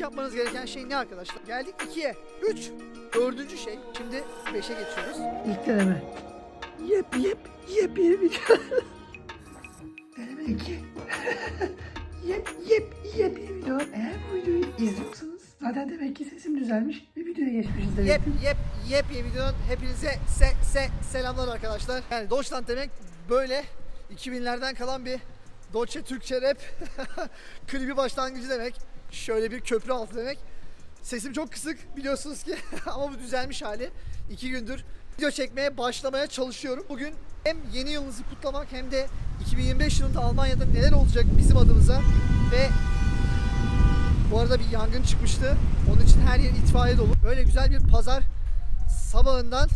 İlk yapmanız gereken şey ne arkadaşlar? Geldik 2'ye. 3. Dördüncü şey. Şimdi 5'e geçiyoruz. İlk deneme. Yep yep yep yep deneme 2. yep yep yep yep video. Eğer bu videoyu izliyorsanız zaten demek ki sesim düzelmiş ve videoya geçmişiz demek. Yep yep yep yep videodan hepinize se se selamlar arkadaşlar. Yani Deutschland demek böyle 2000'lerden kalan bir Deutsche Türkçe rap klibi başlangıcı demek. Şöyle bir köprü altı demek. Sesim çok kısık biliyorsunuz ki ama bu düzelmiş hali. İki gündür video çekmeye başlamaya çalışıyorum. Bugün hem yeni yılınızı kutlamak hem de 2025 yılında Almanya'da neler olacak bizim adımıza ve bu arada bir yangın çıkmıştı. Onun için her yer itfaiye dolu. Böyle güzel bir pazar sabahından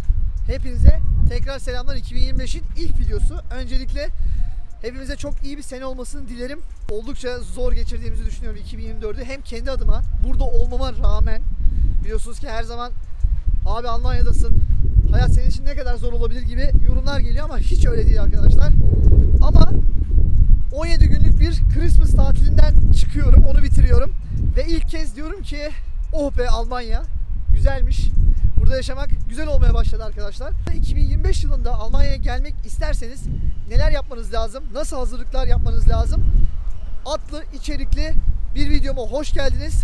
hepinize tekrar selamlar 2025'in ilk videosu. Öncelikle hepimize çok iyi bir sene olmasını dilerim. Oldukça zor geçirdiğimizi düşünüyorum 2024'ü. Hem kendi adıma burada olmama rağmen biliyorsunuz ki her zaman abi Almanya'dasın. Hayat senin için ne kadar zor olabilir gibi yorumlar geliyor ama hiç öyle değil arkadaşlar. Ama 17 günlük bir Christmas tatilinden çıkıyorum, onu bitiriyorum. Ve ilk kez diyorum ki, oh be Almanya, güzelmiş. Burada yaşamak güzel olmaya başladı arkadaşlar. 2025 yılında Almanya'ya gelmek isterseniz neler yapmanız lazım, nasıl hazırlıklar yapmanız lazım? Atlı, içerikli bir videoma hoş geldiniz.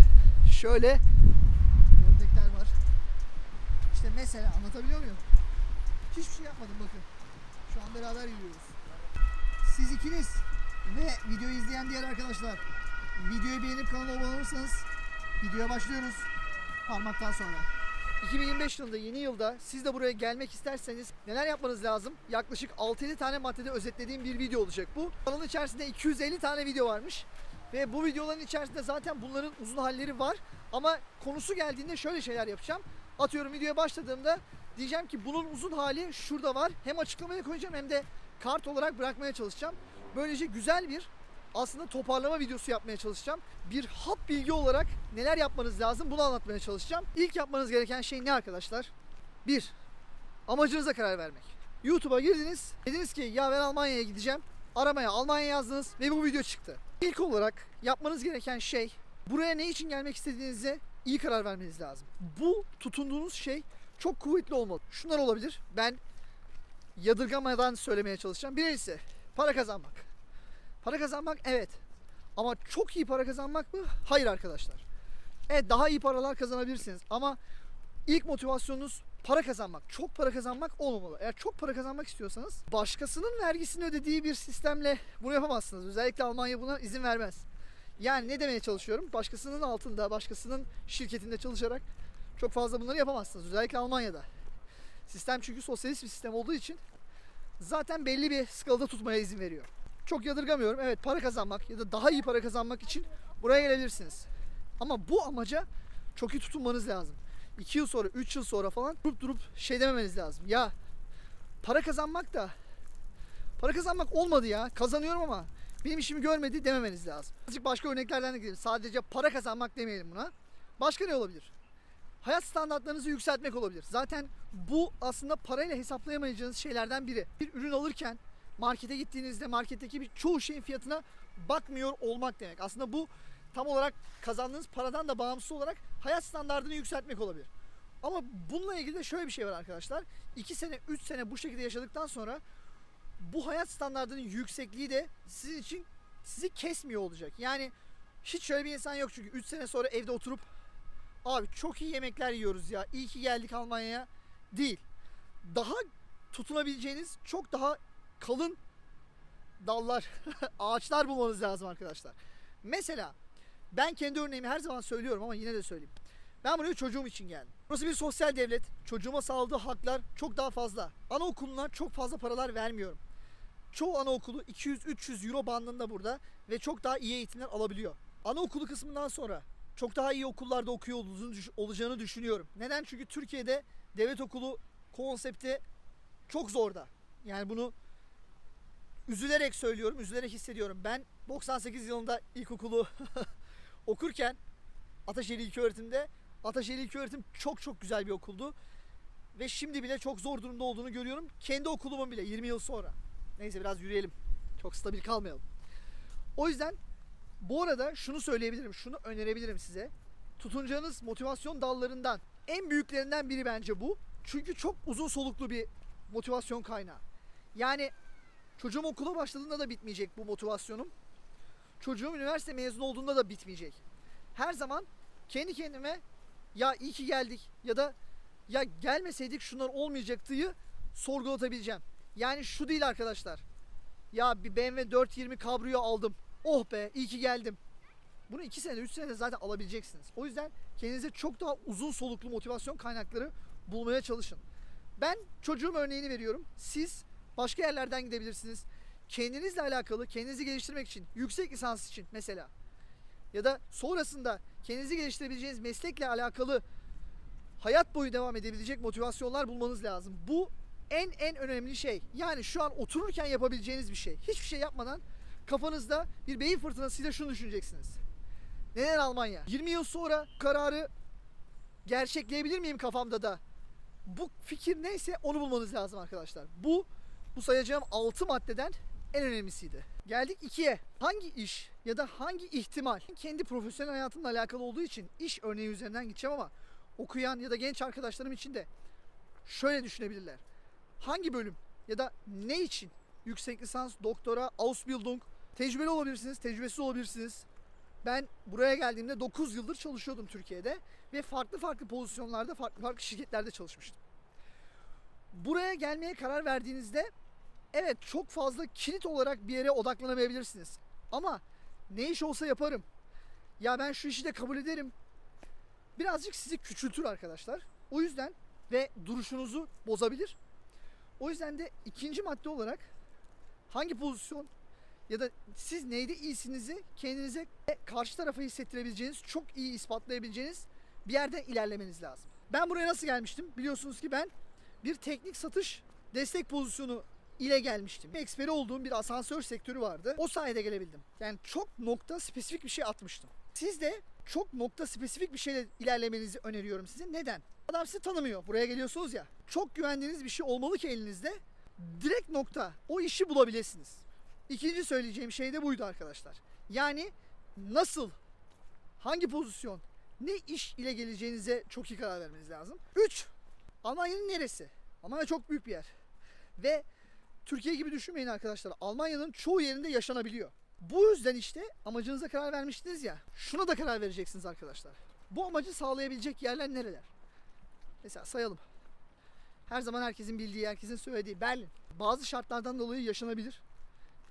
Şöyle ördekler var. İşte mesela anlatabiliyor muyum? Hiçbir şey yapmadım bakın. Şu an beraber yürüyoruz. Siz ikiniz ve videoyu izleyen diğer arkadaşlar videoyu beğenip kanala abone olursanız videoya başlıyoruz parmaktan sonra. 2025 yılında yeni yılda siz de buraya gelmek isterseniz neler yapmanız lazım? Yaklaşık 6-7 tane maddede özetlediğim bir video olacak bu. Kanalın içerisinde 250 tane video varmış. Ve bu videoların içerisinde zaten bunların uzun halleri var. Ama konusu geldiğinde şöyle şeyler yapacağım. Atıyorum videoya başladığımda diyeceğim ki bunun uzun hali şurada var. Hem açıklamaya koyacağım hem de kart olarak bırakmaya çalışacağım. Böylece güzel bir aslında toparlama videosu yapmaya çalışacağım. Bir hap bilgi olarak neler yapmanız lazım bunu anlatmaya çalışacağım. İlk yapmanız gereken şey ne arkadaşlar? Bir, amacınıza karar vermek. YouTube'a girdiniz. Dediniz ki ya ben Almanya'ya gideceğim. Aramaya Almanya yazdınız ve bu video çıktı. İlk olarak yapmanız gereken şey buraya ne için gelmek istediğinize iyi karar vermeniz lazım. Bu tutunduğunuz şey çok kuvvetli olmalı. Şunlar olabilir. Ben yadırgamadan söylemeye çalışacağım. Birincisi para kazanmak. Para kazanmak evet. Ama çok iyi para kazanmak mı? Hayır arkadaşlar. Evet daha iyi paralar kazanabilirsiniz ama ilk motivasyonunuz para kazanmak. Çok para kazanmak olmamalı. Eğer çok para kazanmak istiyorsanız başkasının vergisini ödediği bir sistemle bunu yapamazsınız. Özellikle Almanya buna izin vermez. Yani ne demeye çalışıyorum? Başkasının altında, başkasının şirketinde çalışarak çok fazla bunları yapamazsınız. Özellikle Almanya'da. Sistem çünkü sosyalist bir sistem olduğu için zaten belli bir skalada tutmaya izin veriyor. Çok yadırgamıyorum. Evet para kazanmak ya da daha iyi para kazanmak için buraya gelebilirsiniz. Ama bu amaca çok iyi tutunmanız lazım. 2 yıl sonra, 3 yıl sonra falan durup durup şey dememeniz lazım. Ya para kazanmak da para kazanmak olmadı ya. Kazanıyorum ama benim işimi görmedi dememeniz lazım. Azıcık başka örneklerden de gidelim. Sadece para kazanmak demeyelim buna. Başka ne olabilir? Hayat standartlarınızı yükseltmek olabilir. Zaten bu aslında parayla hesaplayamayacağınız şeylerden biri. Bir ürün alırken markete gittiğinizde marketteki bir çoğu şeyin fiyatına bakmıyor olmak demek. Aslında bu tam olarak kazandığınız paradan da bağımsız olarak hayat standartını yükseltmek olabilir. Ama bununla ilgili de şöyle bir şey var arkadaşlar. 2 sene, 3 sene bu şekilde yaşadıktan sonra bu hayat standartının yüksekliği de sizin için sizi kesmiyor olacak. Yani hiç şöyle bir insan yok çünkü 3 sene sonra evde oturup abi çok iyi yemekler yiyoruz ya iyi ki geldik Almanya'ya değil. Daha tutunabileceğiniz çok daha kalın dallar, ağaçlar bulmanız lazım arkadaşlar. Mesela ben kendi örneğimi her zaman söylüyorum ama yine de söyleyeyim. Ben buraya çocuğum için geldim. Burası bir sosyal devlet. Çocuğuma sağladığı haklar çok daha fazla. Anaokuluna çok fazla paralar vermiyorum. Çoğu anaokulu 200-300 euro bandında burada ve çok daha iyi eğitimler alabiliyor. Anaokulu kısmından sonra çok daha iyi okullarda okuyor olacağını düşünüyorum. Neden? Çünkü Türkiye'de devlet okulu konsepti çok zorda. Yani bunu üzülerek söylüyorum, üzülerek hissediyorum. Ben 98 yılında ilkokulu okurken Ataşehir İlköğretim'de Ataşehir İlköğretim çok çok güzel bir okuldu. Ve şimdi bile çok zor durumda olduğunu görüyorum. Kendi okulumun bile 20 yıl sonra. Neyse biraz yürüyelim. Çok stabil kalmayalım. O yüzden bu arada şunu söyleyebilirim, şunu önerebilirim size. tutunacağınız motivasyon dallarından en büyüklerinden biri bence bu. Çünkü çok uzun soluklu bir motivasyon kaynağı. Yani çocuğum okula başladığında da bitmeyecek bu motivasyonum. Çocuğum üniversite mezunu olduğunda da bitmeyecek. Her zaman kendi kendime ya iyi ki geldik ya da ya gelmeseydik şunlar olmayacaktıyı sorgulatabileceğim. Yani şu değil arkadaşlar. Ya bir BMW 420 Cabrio aldım. Oh be iyi ki geldim. Bunu 2 sene 3 senede zaten alabileceksiniz. O yüzden kendinize çok daha uzun soluklu motivasyon kaynakları bulmaya çalışın. Ben çocuğum örneğini veriyorum. Siz başka yerlerden gidebilirsiniz. Kendinizle alakalı, kendinizi geliştirmek için, yüksek lisans için mesela ya da sonrasında kendinizi geliştirebileceğiniz meslekle alakalı hayat boyu devam edebilecek motivasyonlar bulmanız lazım. Bu en en önemli şey. Yani şu an otururken yapabileceğiniz bir şey. Hiçbir şey yapmadan kafanızda bir beyin fırtınasıyla şunu düşüneceksiniz. Neden Almanya? 20 yıl sonra kararı gerçekleyebilir miyim kafamda da? Bu fikir neyse onu bulmanız lazım arkadaşlar. Bu bu sayacağım 6 maddeden en önemlisiydi. Geldik 2'ye. Hangi iş ya da hangi ihtimal kendi profesyonel hayatımla alakalı olduğu için iş örneği üzerinden gideceğim ama okuyan ya da genç arkadaşlarım için de şöyle düşünebilirler. Hangi bölüm ya da ne için yüksek lisans, doktora, Ausbildung tecrübeli olabilirsiniz, tecrübesiz olabilirsiniz. Ben buraya geldiğimde 9 yıldır çalışıyordum Türkiye'de ve farklı farklı pozisyonlarda, farklı farklı şirketlerde çalışmıştım. Buraya gelmeye karar verdiğinizde evet çok fazla kilit olarak bir yere odaklanamayabilirsiniz. Ama ne iş olsa yaparım. Ya ben şu işi de kabul ederim. Birazcık sizi küçültür arkadaşlar. O yüzden ve duruşunuzu bozabilir. O yüzden de ikinci madde olarak hangi pozisyon ya da siz neyde iyisinizi kendinize karşı tarafa hissettirebileceğiniz, çok iyi ispatlayabileceğiniz bir yerden ilerlemeniz lazım. Ben buraya nasıl gelmiştim? Biliyorsunuz ki ben bir teknik satış destek pozisyonu ile gelmiştim. Eksperi olduğum bir asansör sektörü vardı. O sayede gelebildim. Yani çok nokta spesifik bir şey atmıştım. Siz de çok nokta spesifik bir şeyle ilerlemenizi öneriyorum size. Neden? Adam sizi tanımıyor. Buraya geliyorsunuz ya. Çok güvendiğiniz bir şey olmalı ki elinizde. Direkt nokta. O işi bulabilirsiniz. İkinci söyleyeceğim şey de buydu arkadaşlar. Yani nasıl, hangi pozisyon, ne iş ile geleceğinize çok iyi karar vermeniz lazım. 3. Almanya'nın neresi? Almanya çok büyük bir yer. Ve Türkiye gibi düşünmeyin arkadaşlar. Almanya'nın çoğu yerinde yaşanabiliyor. Bu yüzden işte amacınıza karar vermiştiniz ya. Şuna da karar vereceksiniz arkadaşlar. Bu amacı sağlayabilecek yerler nereler? Mesela sayalım. Her zaman herkesin bildiği, herkesin söylediği Berlin. Bazı şartlardan dolayı yaşanabilir.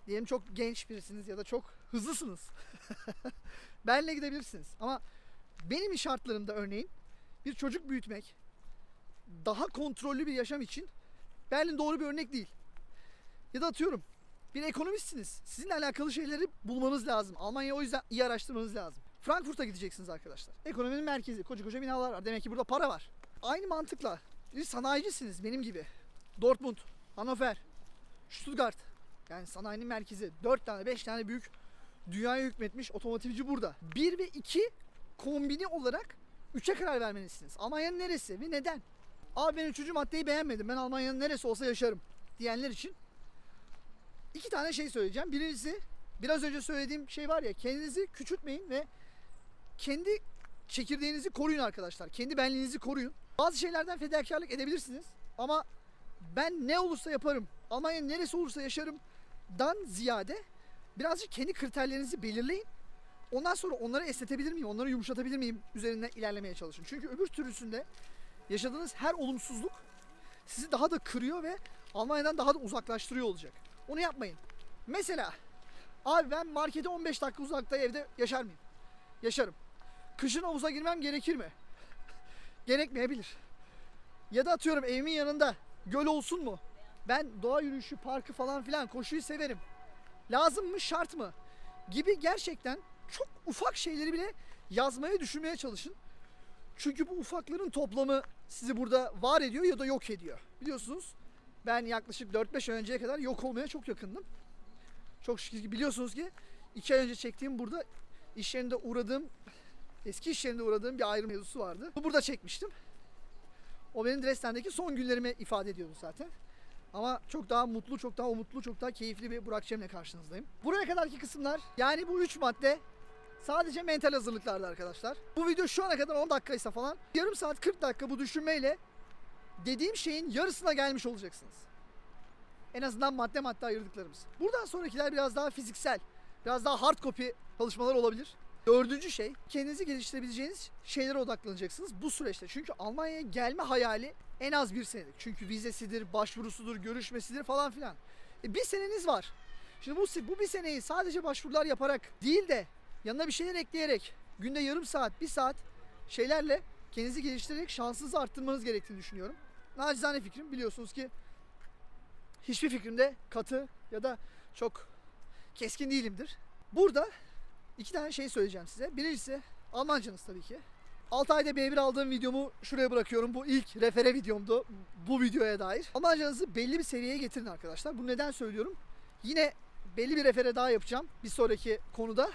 Diyelim çok genç birisiniz ya da çok hızlısınız. Berlin'e gidebilirsiniz. Ama benim şartlarımda örneğin bir çocuk büyütmek, daha kontrollü bir yaşam için Berlin doğru bir örnek değil. Ya da atıyorum bir ekonomistsiniz. Sizinle alakalı şeyleri bulmanız lazım. Almanya o yüzden iyi araştırmanız lazım. Frankfurt'a gideceksiniz arkadaşlar. Ekonominin merkezi. Koca koca binalar var. Demek ki burada para var. Aynı mantıkla bir sanayicisiniz benim gibi. Dortmund, Hannover, Stuttgart. Yani sanayinin merkezi. 4 tane 5 tane büyük dünyaya hükmetmiş otomotivci burada. 1 ve 2 kombini olarak 3'e karar vermelisiniz. Almanya'nın neresi ve neden? Abi ben üçüncü maddeyi beğenmedim. Ben Almanya'nın neresi olsa yaşarım diyenler için iki tane şey söyleyeceğim. Birincisi biraz önce söylediğim şey var ya kendinizi küçültmeyin ve kendi çekirdeğinizi koruyun arkadaşlar. Kendi benliğinizi koruyun. Bazı şeylerden fedakarlık edebilirsiniz ama ben ne olursa yaparım, Almanya'nın neresi olursa yaşarım dan ziyade birazcık kendi kriterlerinizi belirleyin. Ondan sonra onları esnetebilir miyim, onları yumuşatabilir miyim üzerinden ilerlemeye çalışın. Çünkü öbür türlüsünde yaşadığınız her olumsuzluk sizi daha da kırıyor ve Almanya'dan daha da uzaklaştırıyor olacak. Onu yapmayın. Mesela abi ben markete 15 dakika uzakta evde yaşar mıyım? Yaşarım. Kışın havuza girmem gerekir mi? Gerekmeyebilir. Ya da atıyorum evimin yanında göl olsun mu? Ben doğa yürüyüşü, parkı falan filan koşuyu severim. Lazım mı, şart mı? Gibi gerçekten çok ufak şeyleri bile yazmaya, düşünmeye çalışın. Çünkü bu ufakların toplamı sizi burada var ediyor ya da yok ediyor. Biliyorsunuz ben yaklaşık 4-5 ay önceye kadar yok olmaya çok yakındım. Çok şükür ki biliyorsunuz ki 2 ay önce çektiğim burada iş yerinde uğradığım, eski iş yerinde uğradığım bir ayrım mevzusu vardı. Bu burada çekmiştim. O benim Dresden'deki son günlerimi ifade ediyordu zaten. Ama çok daha mutlu, çok daha umutlu, çok daha keyifli bir Burak Cem'le karşınızdayım. Buraya kadarki kısımlar yani bu üç madde Sadece mental hazırlıklardı arkadaşlar. Bu video şu ana kadar 10 dakikaysa falan yarım saat 40 dakika bu düşünmeyle dediğim şeyin yarısına gelmiş olacaksınız. En azından madde madde ayırdıklarımız. Buradan sonrakiler biraz daha fiziksel, biraz daha hard copy çalışmalar olabilir. Dördüncü şey, kendinizi geliştirebileceğiniz şeylere odaklanacaksınız bu süreçte. Çünkü Almanya'ya gelme hayali en az bir senelik. Çünkü vizesidir, başvurusudur, görüşmesidir falan filan. E, bir seneniz var. Şimdi bu, bu bir seneyi sadece başvurular yaparak değil de yanına bir şeyler ekleyerek günde yarım saat, bir saat şeylerle kendinizi geliştirerek şansınızı arttırmanız gerektiğini düşünüyorum. Nacizane fikrim biliyorsunuz ki hiçbir fikrimde katı ya da çok keskin değilimdir. Burada iki tane şey söyleyeceğim size. Birincisi Almancanız tabii ki. 6 ayda B1 aldığım videomu şuraya bırakıyorum. Bu ilk refere videomdu bu videoya dair. Almancanızı belli bir seviyeye getirin arkadaşlar. Bu neden söylüyorum? Yine belli bir refere daha yapacağım bir sonraki konuda.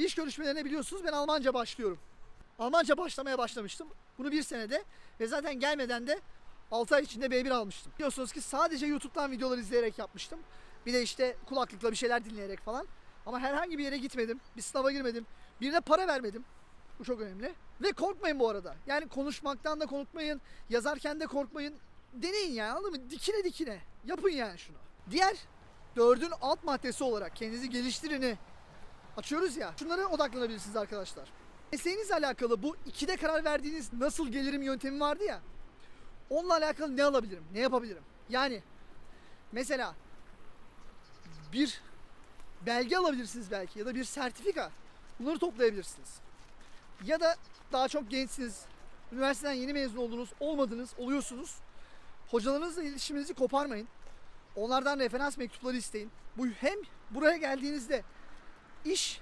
İş görüşmelerine biliyorsunuz ben Almanca başlıyorum. Almanca başlamaya başlamıştım. Bunu bir senede ve zaten gelmeden de 6 ay içinde B1 almıştım. Biliyorsunuz ki sadece YouTube'dan videolar izleyerek yapmıştım. Bir de işte kulaklıkla bir şeyler dinleyerek falan. Ama herhangi bir yere gitmedim. Bir sınava girmedim. Birine para vermedim. Bu çok önemli. Ve korkmayın bu arada. Yani konuşmaktan da korkmayın. Yazarken de korkmayın. Deneyin yani anladın mı? Dikine dikine. Yapın yani şunu. Diğer dördün alt maddesi olarak kendinizi geliştirini açıyoruz ya. Şunlara odaklanabilirsiniz arkadaşlar. Mesleğinizle alakalı bu ikide karar verdiğiniz nasıl gelirim yöntemi vardı ya. Onunla alakalı ne alabilirim? Ne yapabilirim? Yani mesela bir belge alabilirsiniz belki ya da bir sertifika. Bunları toplayabilirsiniz. Ya da daha çok gençsiniz. Üniversiteden yeni mezun oldunuz, olmadınız, oluyorsunuz. Hocalarınızla iletişiminizi koparmayın. Onlardan referans mektupları isteyin. Bu hem buraya geldiğinizde iş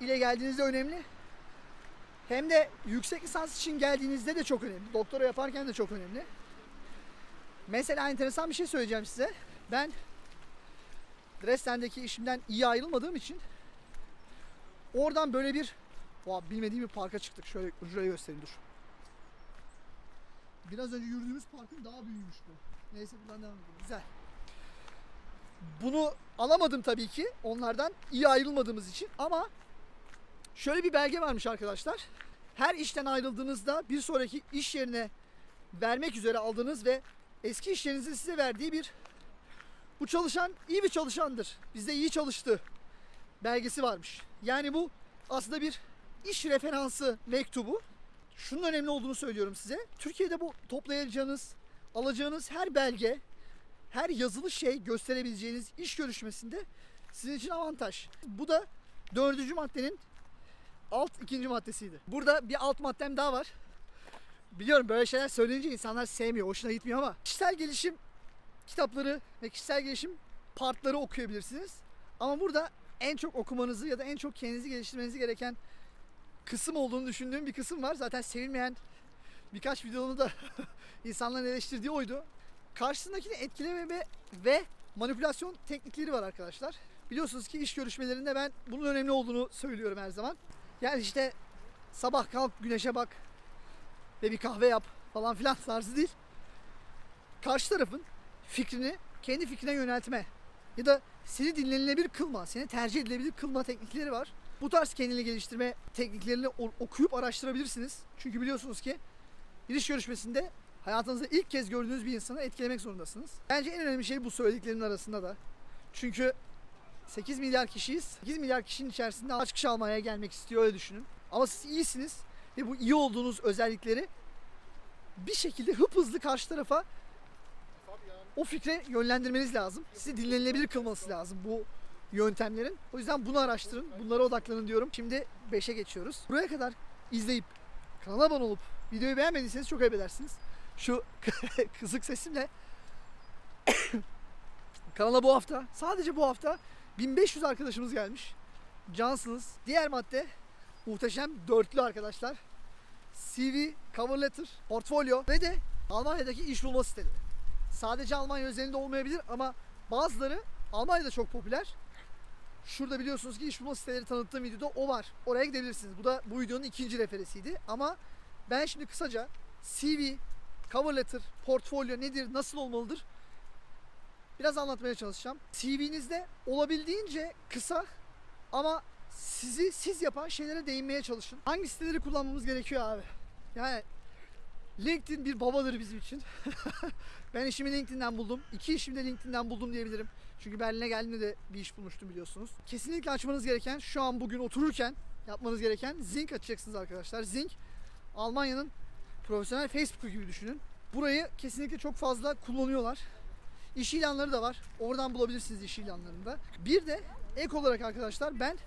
ile geldiğinizde önemli. Hem de yüksek lisans için geldiğinizde de çok önemli. Doktora yaparken de çok önemli. Mesela enteresan bir şey söyleyeceğim size. Ben Dresden'deki işimden iyi ayrılmadığım için oradan böyle bir Oha, bilmediğim bir parka çıktık. Şöyle şuraya göstereyim dur. Biraz önce yürüdüğümüz parkın daha büyüğmüş bu. Neyse buradan devam edelim. Güzel. Bunu alamadım tabii ki onlardan iyi ayrılmadığımız için ama şöyle bir belge varmış arkadaşlar. Her işten ayrıldığınızda bir sonraki iş yerine vermek üzere aldığınız ve eski iş yerinizin size verdiği bir bu çalışan iyi bir çalışandır. Bizde iyi çalıştı belgesi varmış. Yani bu aslında bir iş referansı mektubu. Şunun önemli olduğunu söylüyorum size. Türkiye'de bu toplayacağınız, alacağınız her belge, her yazılı şey gösterebileceğiniz iş görüşmesinde sizin için avantaj. Bu da dördüncü maddenin alt ikinci maddesiydi. Burada bir alt maddem daha var. Biliyorum böyle şeyler söyleyince insanlar sevmiyor, hoşuna gitmiyor ama kişisel gelişim kitapları ve kişisel gelişim partları okuyabilirsiniz. Ama burada en çok okumanızı ya da en çok kendinizi geliştirmenizi gereken kısım olduğunu düşündüğüm bir kısım var. Zaten sevilmeyen birkaç videonu da insanların eleştirdiği oydu. Karşısındakini etkileme ve, manipülasyon teknikleri var arkadaşlar. Biliyorsunuz ki iş görüşmelerinde ben bunun önemli olduğunu söylüyorum her zaman. Yani işte sabah kalk güneşe bak ve bir kahve yap falan filan tarzı değil. Karşı tarafın fikrini kendi fikrine yöneltme ya da seni dinlenilebilir kılma, seni tercih edilebilir kılma teknikleri var. Bu tarz kendini geliştirme tekniklerini okuyup araştırabilirsiniz. Çünkü biliyorsunuz ki bir iş görüşmesinde hayatınızda ilk kez gördüğünüz bir insanı etkilemek zorundasınız. Bence en önemli şey bu söylediklerimin arasında da. Çünkü 8 milyar kişiyiz. 8 milyar kişinin içerisinde kaç kişi Almanya'ya gelmek istiyor öyle düşünün. Ama siz iyisiniz ve bu iyi olduğunuz özellikleri bir şekilde hıp hızlı karşı tarafa o fikre yönlendirmeniz lazım. Sizi dinlenilebilir kılması lazım bu yöntemlerin. O yüzden bunu araştırın, bunlara odaklanın diyorum. Şimdi 5'e geçiyoruz. Buraya kadar izleyip kanala abone olup videoyu beğenmediyseniz çok ayıp edersiniz. Şu kızık sesimle kanala bu hafta, sadece bu hafta 1500 arkadaşımız gelmiş. Cansınız. Diğer madde muhteşem dörtlü arkadaşlar. CV, cover letter, portfolyo ve de Almanya'daki iş bulma siteleri. Sadece Almanya özelinde olmayabilir ama bazıları Almanya'da çok popüler. Şurada biliyorsunuz ki iş bulma siteleri tanıttığım videoda o var. Oraya gidebilirsiniz. Bu da bu videonun ikinci referesiydi. Ama ben şimdi kısaca CV, cover letter, portfolyo nedir, nasıl olmalıdır biraz anlatmaya çalışacağım. CV'nizde olabildiğince kısa ama sizi siz yapan şeylere değinmeye çalışın. Hangi siteleri kullanmamız gerekiyor abi? Yani LinkedIn bir babadır bizim için. ben işimi LinkedIn'den buldum. İki işimi de LinkedIn'den buldum diyebilirim. Çünkü Berlin'e geldiğimde de bir iş bulmuştum biliyorsunuz. Kesinlikle açmanız gereken şu an bugün otururken yapmanız gereken Zing açacaksınız arkadaşlar. Zing Almanya'nın profesyonel Facebook'u gibi düşünün. Burayı kesinlikle çok fazla kullanıyorlar. İş ilanları da var. Oradan bulabilirsiniz iş ilanlarında. Bir de ek olarak arkadaşlar ben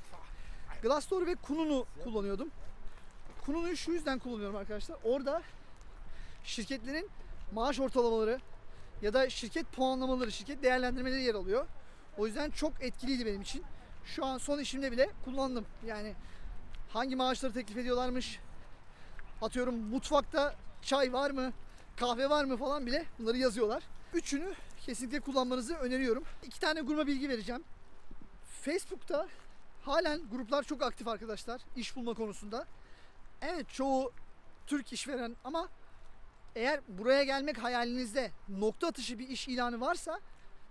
Glassdoor ve Kununu kullanıyordum. Kununu'yu şu yüzden kullanıyorum arkadaşlar. Orada şirketlerin maaş ortalamaları ya da şirket puanlamaları, şirket değerlendirmeleri yer alıyor. O yüzden çok etkiliydi benim için. Şu an son işimde bile kullandım. Yani hangi maaşları teklif ediyorlarmış, atıyorum mutfakta çay var mı, kahve var mı falan bile bunları yazıyorlar. Üçünü kesinlikle kullanmanızı öneriyorum. İki tane gurme bilgi vereceğim. Facebook'ta halen gruplar çok aktif arkadaşlar iş bulma konusunda. Evet çoğu Türk işveren ama eğer buraya gelmek hayalinizde nokta atışı bir iş ilanı varsa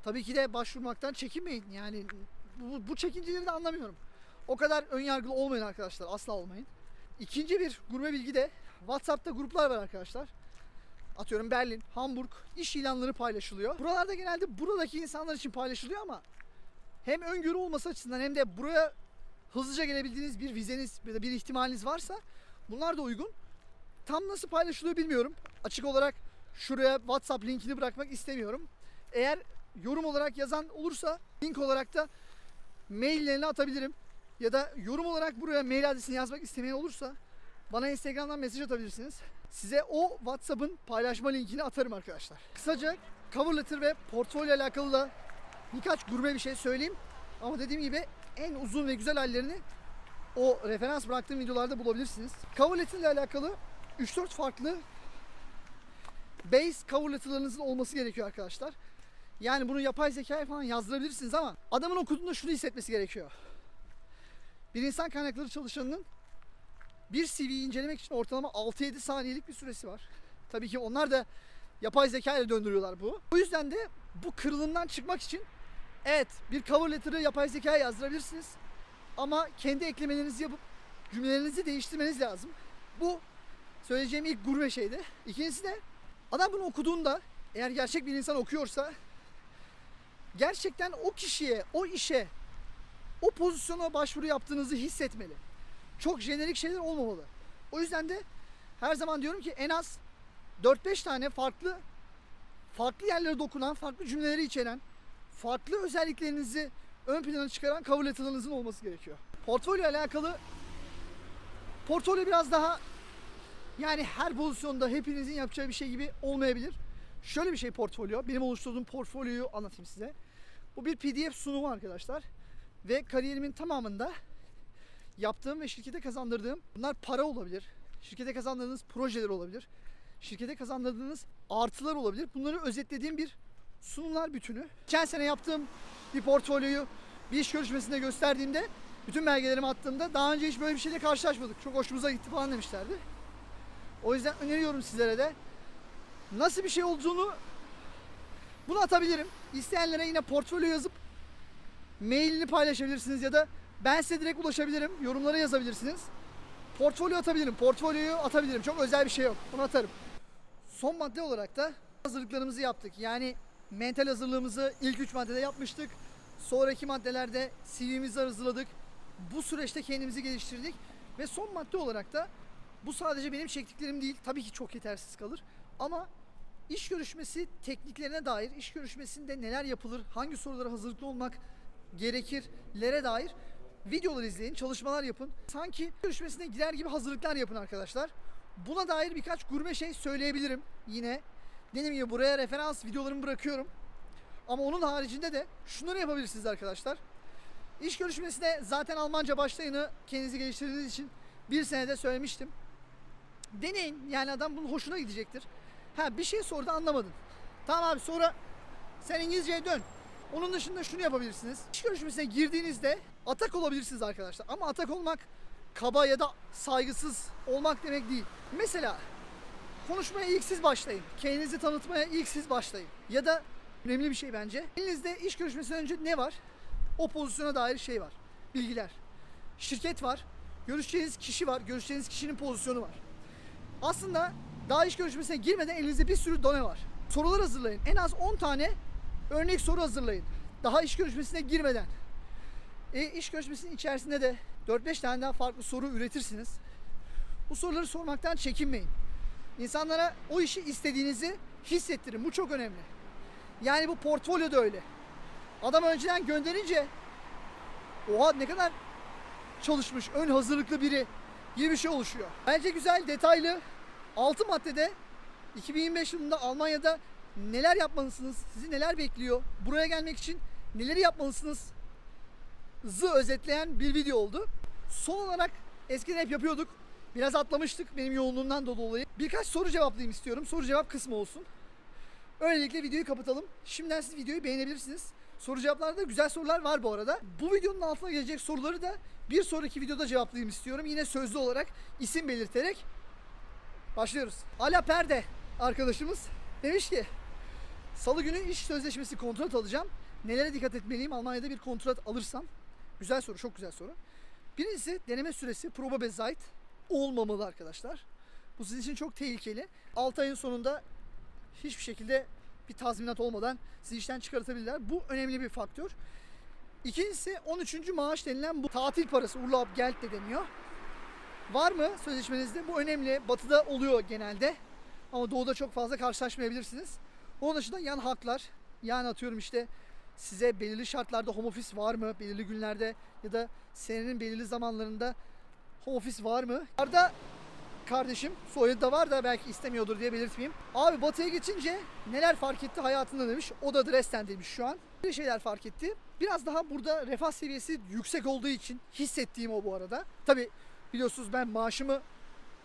tabii ki de başvurmaktan çekinmeyin. Yani bu, bu çekinceleri de anlamıyorum. O kadar ön yargılı olmayın arkadaşlar. Asla olmayın. İkinci bir gurme bilgi de WhatsApp'ta gruplar var arkadaşlar. Atıyorum Berlin, Hamburg iş ilanları paylaşılıyor. Buralarda genelde buradaki insanlar için paylaşılıyor ama hem öngörü olması açısından hem de buraya hızlıca gelebildiğiniz bir vizeniz ya da bir ihtimaliniz varsa bunlar da uygun. Tam nasıl paylaşılıyor bilmiyorum. Açık olarak şuraya WhatsApp linkini bırakmak istemiyorum. Eğer yorum olarak yazan olursa link olarak da maillerini atabilirim. Ya da yorum olarak buraya mail adresini yazmak istemeyen olursa bana Instagram'dan mesaj atabilirsiniz. Size o WhatsApp'ın paylaşma linkini atarım arkadaşlar. Kısaca cover letter ve portfolyo alakalı da birkaç gurme bir şey söyleyeyim. Ama dediğim gibi en uzun ve güzel hallerini o referans bıraktığım videolarda bulabilirsiniz. Cover letter ile alakalı 3-4 farklı base cover letter'larınızın olması gerekiyor arkadaşlar. Yani bunu yapay zekaya falan yazdırabilirsiniz ama adamın okuduğunda şunu hissetmesi gerekiyor. Bir insan kaynakları çalışanının bir CV'yi incelemek için ortalama 6-7 saniyelik bir süresi var. Tabii ki onlar da yapay zeka ile döndürüyorlar bu. Bu yüzden de bu kırılımdan çıkmak için evet bir cover letter'ı yapay zekaya yazdırabilirsiniz. Ama kendi eklemelerinizi yapıp cümlelerinizi değiştirmeniz lazım. Bu söyleyeceğim ilk gurme şeydi. İkincisi de adam bunu okuduğunda eğer gerçek bir insan okuyorsa gerçekten o kişiye, o işe, o pozisyona başvuru yaptığınızı hissetmeli. Çok jenerik şeyler olmamalı. O yüzden de her zaman diyorum ki en az 4-5 tane farklı farklı yerlere dokunan, farklı cümleleri içeren, farklı özelliklerinizi ön plana çıkaran cover letter'ınızın olması gerekiyor. Portfolyo alakalı portfolyo biraz daha yani her pozisyonda hepinizin yapacağı bir şey gibi olmayabilir. Şöyle bir şey portfolyo. Benim oluşturduğum portfolyoyu anlatayım size. Bu bir PDF sunumu arkadaşlar. Ve kariyerimin tamamında yaptığım ve şirkete kazandırdığım bunlar para olabilir. Şirkete kazandırdığınız projeler olabilir. Şirkete kazandırdığınız artılar olabilir. Bunları özetlediğim bir sunumlar bütünü. Geçen sene yaptığım bir portfolyoyu bir iş görüşmesinde gösterdiğimde bütün belgelerimi attığımda daha önce hiç böyle bir şeyle karşılaşmadık. Çok hoşumuza gitti falan demişlerdi. O yüzden öneriyorum sizlere de nasıl bir şey olduğunu bunu atabilirim. İsteyenlere yine portfolyo yazıp mailini paylaşabilirsiniz ya da ben size direkt ulaşabilirim. Yorumlara yazabilirsiniz. Portfolyo atabilirim. Portfolyoyu atabilirim. Çok özel bir şey yok. Bunu atarım. Son madde olarak da hazırlıklarımızı yaptık. Yani mental hazırlığımızı ilk 3 maddede yapmıştık. Sonraki maddelerde CV'mizi hazırladık. Bu süreçte kendimizi geliştirdik. Ve son madde olarak da bu sadece benim çektiklerim değil. Tabii ki çok yetersiz kalır. Ama iş görüşmesi tekniklerine dair, iş görüşmesinde neler yapılır, hangi sorulara hazırlıklı olmak gerekirlere dair videolar izleyin, çalışmalar yapın. Sanki görüşmesine girer gibi hazırlıklar yapın arkadaşlar. Buna dair birkaç gurme şey söyleyebilirim yine. Dediğim gibi buraya referans videolarımı bırakıyorum. Ama onun haricinde de şunları yapabilirsiniz arkadaşlar. İş görüşmesine zaten Almanca başlayını kendinizi geliştirdiğiniz için bir senede söylemiştim. Deneyin. Yani adam bunun hoşuna gidecektir. Ha bir şey sordu anlamadın. Tamam abi sonra sen İngilizceye dön. Onun dışında şunu yapabilirsiniz. İş görüşmesine girdiğinizde atak olabilirsiniz arkadaşlar. Ama atak olmak kaba ya da saygısız olmak demek değil. Mesela konuşmaya ilk siz başlayın. Kendinizi tanıtmaya ilk siz başlayın. Ya da önemli bir şey bence. Elinizde iş görüşmesinden önce ne var? O pozisyona dair şey var. Bilgiler. şirket var. Görüşeceğiniz kişi var. Görüşeceğiniz kişinin pozisyonu var. Aslında daha iş görüşmesine girmeden elinizde bir sürü done var. Sorular hazırlayın. En az 10 tane örnek soru hazırlayın. Daha iş görüşmesine girmeden. E, iş görüşmesinin içerisinde de 4-5 tane daha farklı soru üretirsiniz. Bu soruları sormaktan çekinmeyin. İnsanlara o işi istediğinizi hissettirin. Bu çok önemli. Yani bu portfolyo da öyle. Adam önceden gönderince oha ne kadar çalışmış, ön hazırlıklı biri gibi bir şey oluşuyor. Bence güzel, detaylı. 6 maddede 2025 yılında Almanya'da neler yapmalısınız, sizi neler bekliyor, buraya gelmek için neleri yapmalısınız zı özetleyen bir video oldu. Son olarak eskiden hep yapıyorduk. Biraz atlamıştık benim yoğunluğumdan da dolayı. Birkaç soru cevaplayayım istiyorum. Soru cevap kısmı olsun. Öylelikle videoyu kapatalım. Şimdiden siz videoyu beğenebilirsiniz. Soru cevaplarda güzel sorular var bu arada. Bu videonun altına gelecek soruları da bir sonraki videoda cevaplayayım istiyorum. Yine sözlü olarak isim belirterek başlıyoruz. Ala Perde arkadaşımız demiş ki Salı günü iş sözleşmesi kontrat alacağım. Nelere dikkat etmeliyim Almanya'da bir kontrat alırsam? Güzel soru, çok güzel soru. Birincisi deneme süresi probe Zeit olmamalı arkadaşlar. Bu sizin için çok tehlikeli. 6 ayın sonunda hiçbir şekilde bir tazminat olmadan sizi işten çıkartabilirler. Bu önemli bir faktör. İkincisi 13. maaş denilen bu tatil parası Urlaub Geld de deniyor. Var mı sözleşmenizde? Bu önemli. Batı'da oluyor genelde. Ama doğuda çok fazla karşılaşmayabilirsiniz. Onun dışında yan haklar. Yani atıyorum işte size belirli şartlarda home office var mı? Belirli günlerde ya da senenin belirli zamanlarında home office var mı? Arda kardeşim soyadı da var da belki istemiyordur diye belirtmeyeyim. Abi batıya geçince neler fark etti hayatında demiş. O da Dresden demiş şu an. Bir şeyler fark etti. Biraz daha burada refah seviyesi yüksek olduğu için hissettiğim o bu arada. Tabi biliyorsunuz ben maaşımı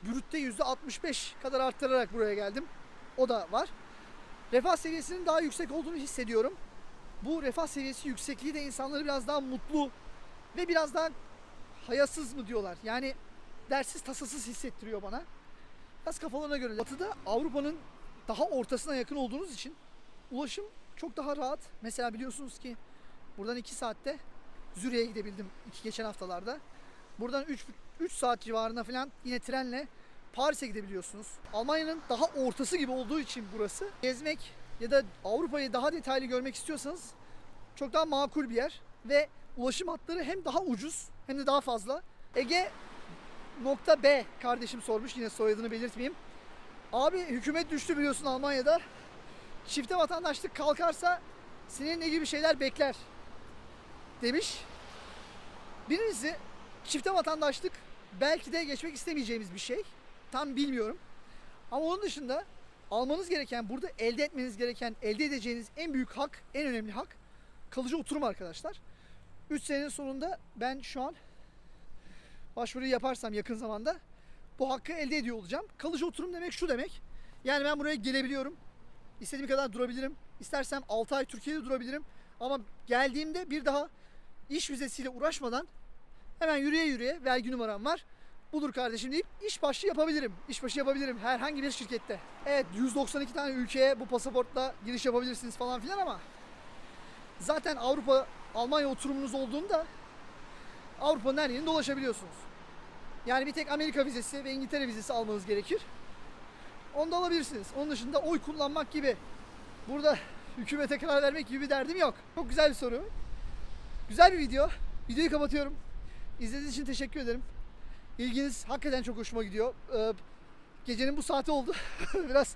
brütte %65 kadar arttırarak buraya geldim. O da var. Refah seviyesinin daha yüksek olduğunu hissediyorum. Bu refah seviyesi yüksekliği de insanları biraz daha mutlu ve biraz daha hayasız mı diyorlar. Yani dersiz tasasız hissettiriyor bana. Biraz kafalarına göre. Batı'da Avrupa'nın daha ortasına yakın olduğunuz için ulaşım çok daha rahat. Mesela biliyorsunuz ki buradan 2 saatte Zürich'e gidebildim iki geçen haftalarda. Buradan 3 3 saat civarında falan yine trenle Paris'e gidebiliyorsunuz. Almanya'nın daha ortası gibi olduğu için burası gezmek ya da Avrupa'yı daha detaylı görmek istiyorsanız çok daha makul bir yer ve ulaşım hatları hem daha ucuz hem de daha fazla. Ege nokta B kardeşim sormuş yine soyadını belirtmeyeyim. Abi hükümet düştü biliyorsun Almanya'da. Çifte vatandaşlık kalkarsa senin ne gibi şeyler bekler demiş. Birincisi çifte vatandaşlık belki de geçmek istemeyeceğimiz bir şey. Tam bilmiyorum. Ama onun dışında almanız gereken, burada elde etmeniz gereken, elde edeceğiniz en büyük hak, en önemli hak kalıcı oturum arkadaşlar. 3 senenin sonunda ben şu an başvuruyu yaparsam yakın zamanda bu hakkı elde ediyor olacağım. Kalıcı oturum demek şu demek. Yani ben buraya gelebiliyorum. İstediğim kadar durabilirim. İstersem 6 ay Türkiye'de durabilirim. Ama geldiğimde bir daha iş vizesiyle uğraşmadan hemen yürüye yürüye vergi numaram var. Budur kardeşim deyip iş başı yapabilirim. İş başı yapabilirim herhangi bir şirkette. Evet 192 tane ülkeye bu pasaportla giriş yapabilirsiniz falan filan ama zaten Avrupa Almanya oturumunuz olduğunda Avrupa'nın her yerine dolaşabiliyorsunuz. Yani bir tek Amerika vizesi ve İngiltere vizesi almanız gerekir. Onu da alabilirsiniz. Onun dışında oy kullanmak gibi burada hükümete karar vermek gibi bir derdim yok. Çok güzel bir soru. Güzel bir video. Videoyu kapatıyorum. İzlediğiniz için teşekkür ederim. İlginiz hakikaten çok hoşuma gidiyor. Ee, gecenin bu saati oldu. Biraz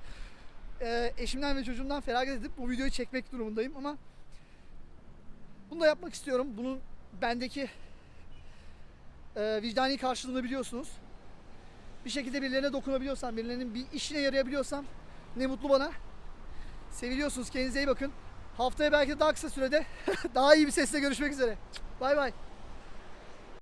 e, eşimden ve çocuğumdan feragat edip bu videoyu çekmek durumundayım ama bunu da yapmak istiyorum. Bunun bendeki e, vicdani karşılığını biliyorsunuz. Bir şekilde birilerine dokunabiliyorsam, birilerinin bir işine yarayabiliyorsam ne mutlu bana. Seviliyorsunuz. Kendinize iyi bakın. Haftaya belki daha kısa sürede daha iyi bir sesle görüşmek üzere. Bay bay.